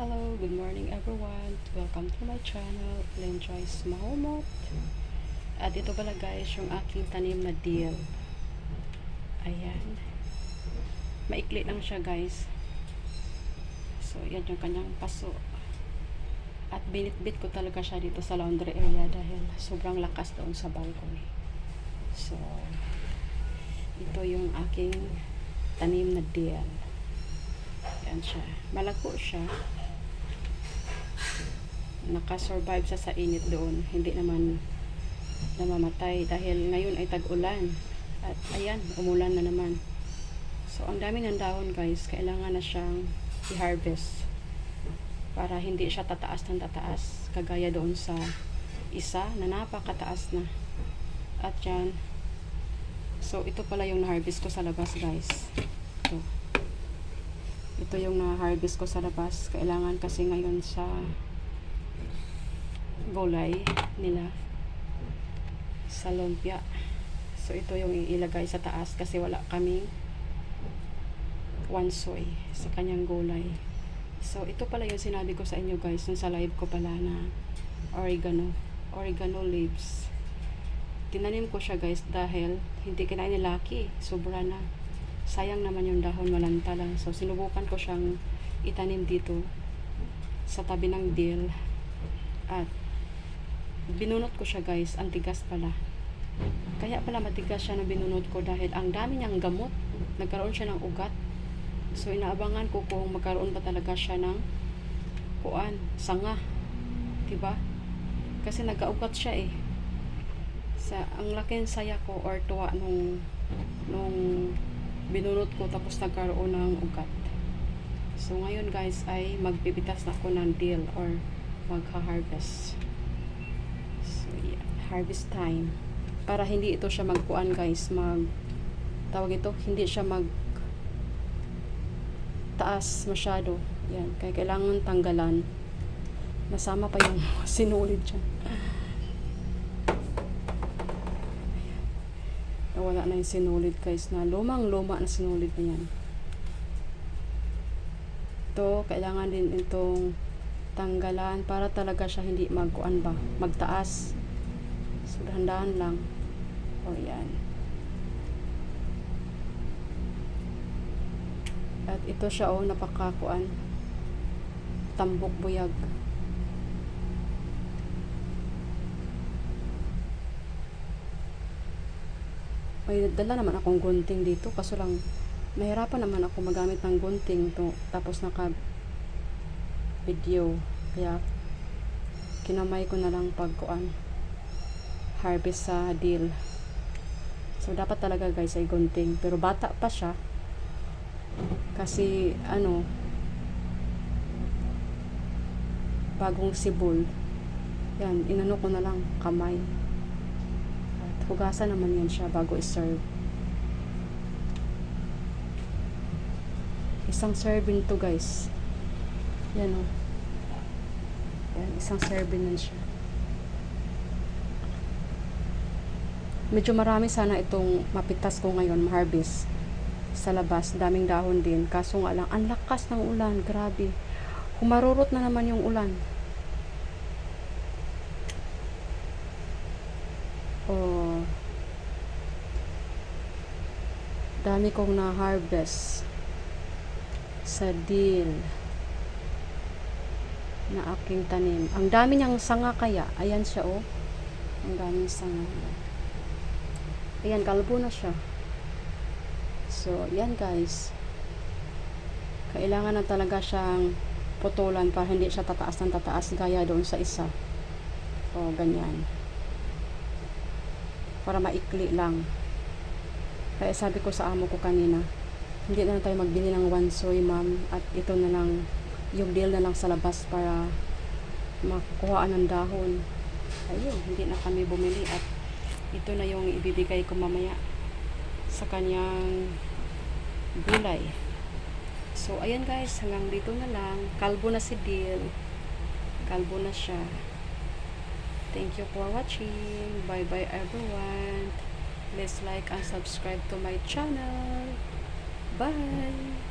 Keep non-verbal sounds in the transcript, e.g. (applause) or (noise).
Hello, good morning everyone. Welcome to my channel, Enjoy Smallmot. At ito pala guys, yung aking tanim na deal. Ayan. Maikli lang siya guys. So, yan yung kanyang paso. At binitbit ko talaga siya dito sa laundry area dahil sobrang lakas doon sa balcony. So, ito yung aking tanim na deal. Yan siya. Malago siya. Nakasurvive siya sa init doon. Hindi naman namamatay dahil ngayon ay tag-ulan. At ayan, umulan na naman. So, ang dami ng dahon guys. Kailangan na siyang i-harvest para hindi siya tataas ng tataas kagaya doon sa isa na napakataas na. At yan. So, ito pala yung na-harvest ko sa labas guys. Ito ito yung na-harvest ko sa labas. Kailangan kasi ngayon sa gulay nila sa lumpia. So, ito yung ilagay sa taas kasi wala kaming wansoy sa kanyang gulay. So, ito pala yung sinabi ko sa inyo guys nung sa live ko pala na oregano. Oregano leaves. Tinanim ko siya guys dahil hindi kinain ni Lucky. Sobra na sayang naman yung dahon malanta lang so sinubukan ko siyang itanim dito sa tabi ng dill at binunot ko siya guys. Ang tigas pala. Kaya pala matigas siya na binunot ko dahil ang dami niyang gamot. Nagkaroon siya ng ugat. So inaabangan ko kung magkaroon pa talaga siya ng kuan, sanga. Diba? Kasi nagkaugat siya eh. Sa ang laking saya ko or tuwa nung nung binunot ko tapos nagkaroon ng ugat. So ngayon guys ay magpipitas na ako ng deal or magha-harvest. Harvest time. Para hindi ito siya magkuan guys, mag tawag ito, hindi siya mag taas masyado. Yan, kaya kailangan tanggalan. Nasama pa yung (laughs) sinulid dyan. nawala na yung sinulid guys na lumang luma na sinulid na yan ito kailangan din itong tanggalan para talaga siya hindi magkuan ba magtaas so dahan lang. O yan. At ito siya o napakakuan. Tambok buyag. May dala naman akong gunting dito kaso lang nahirapan naman ako magamit ng gunting to tapos naka video kaya kinamay ko na lang pagkuan harvest sa deal so dapat talaga guys ay gunting pero bata pa siya kasi ano bagong sibol yan inano ko na lang kamay Hugasan naman yan siya bago i-serve. Isang serving to guys. Yan o. Oh. Yan, isang serving yan siya. Medyo marami sana itong mapitas ko ngayon, ma-harvest sa labas. Daming dahon din. Kaso nga lang, ang lakas ng ulan. Grabe. Humarurot na naman yung ulan. oh, dami kong na-harvest sa deal na aking tanim. Ang dami niyang sanga kaya. Ayan siya oh. Ang daming sanga. Ayan, kalbo na siya. So, yan guys. Kailangan na talaga siyang putulan para hindi siya tataas ng tataas gaya doon sa isa. O, ganyan para maikli lang. Kaya sabi ko sa amo ko kanina, hindi na, lang tayo magbili ng one ma'am at ito na lang yung deal na lang sa labas para makuhaan ng dahon. Ayun, hindi na kami bumili at ito na yung ibibigay ko mamaya sa kanyang gulay. So, ayan guys, hanggang dito na lang. Kalbo na si Deal. Kalbo na siya. Thank you for watching. Bye bye everyone. Please like and subscribe to my channel. Bye.